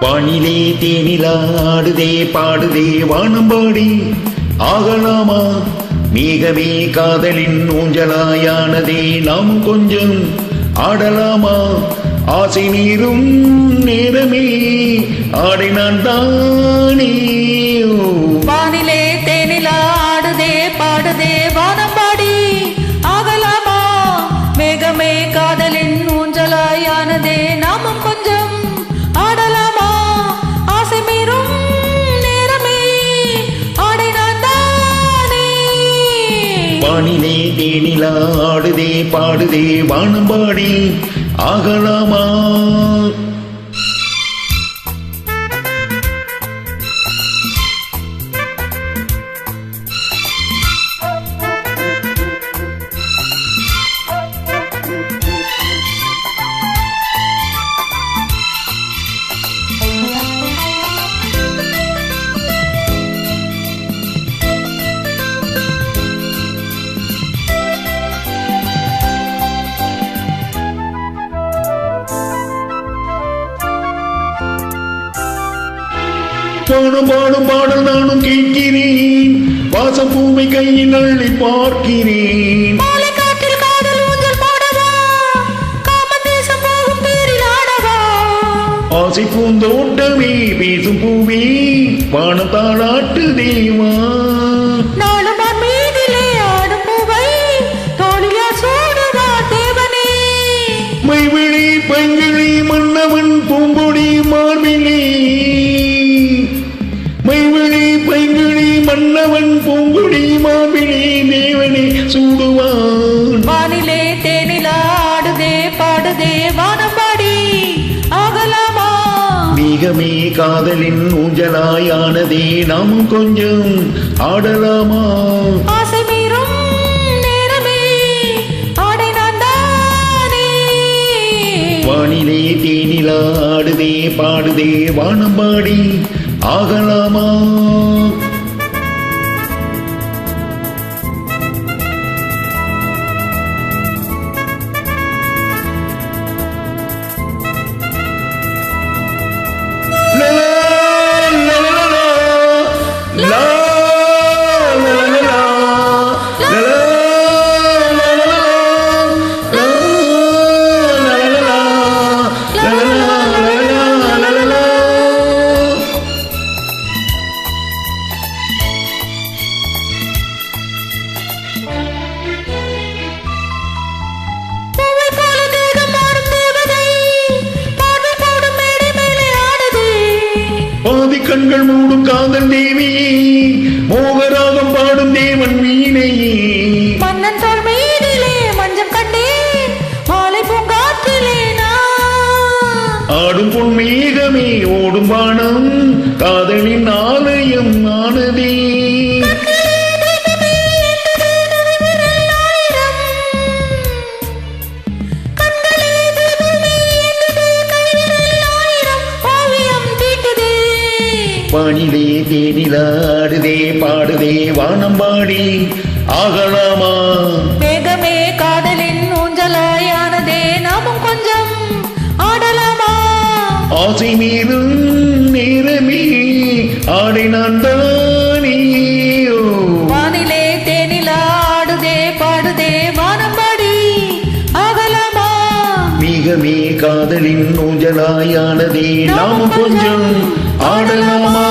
வானிலே தேனிலாடுதே பாடுதே வானம்பாடி ஆகலாமா? மேகமே காதலின் ஊஞ்சலாயானதே நாம் கொஞ்சம் ஆடலாமா? ஆசை நீரும் நேரமே ஆடினான் தானே வானிலே ஆடுதே பாடுதே வானம்பாடி ஆகலாமா? பாடும் பாடும் பாடல் நானும் கேட்கிறேன். வாசம் பூமை கையில் அள்ளி பார்க்கிறேன். ஆசை பூந்தோட்டமே பேசும் பூவே வானம் தாளாட்டு தேவா. மேகமே காதலின் ஊஞ்சலாயானதே நாமும் கொஞ்சம் ஆடலாமா? வானிலே தேனிலா ஆடுதே பாடுதே வானம்பாடி ஆகலாமா? பாதி கண்கள் மூடும் காதல் தேவி மோகராகம் பாடும் தேவன் வீணையே மன்னன் தோள் மீதிலே மஞ்சம் கண்டேன் மாலை பூங்காற்றிலே ஆடும் பொன்மேகமே ஓடும் வானம் காதலின் ஆலயம் ஆனதே. வானிலே தேனிலாடுதே பாடுதே வானம்பாடி ஆகலாமா? மேகமே காதலின் ஊஞ்சலாயானதே நாமும் கொஞ்சம் ஆடலாமா? ஆசை மீதும் நேரமே ஆடை நான் தானே. வானிலே தேனிலா ஆடுதே பாடுதே வானம்பாடி ஆகலாமா? மிகமே காதலின் ஊஞ்சலாயானதே நாம் கொஞ்சம் ஆடலாமா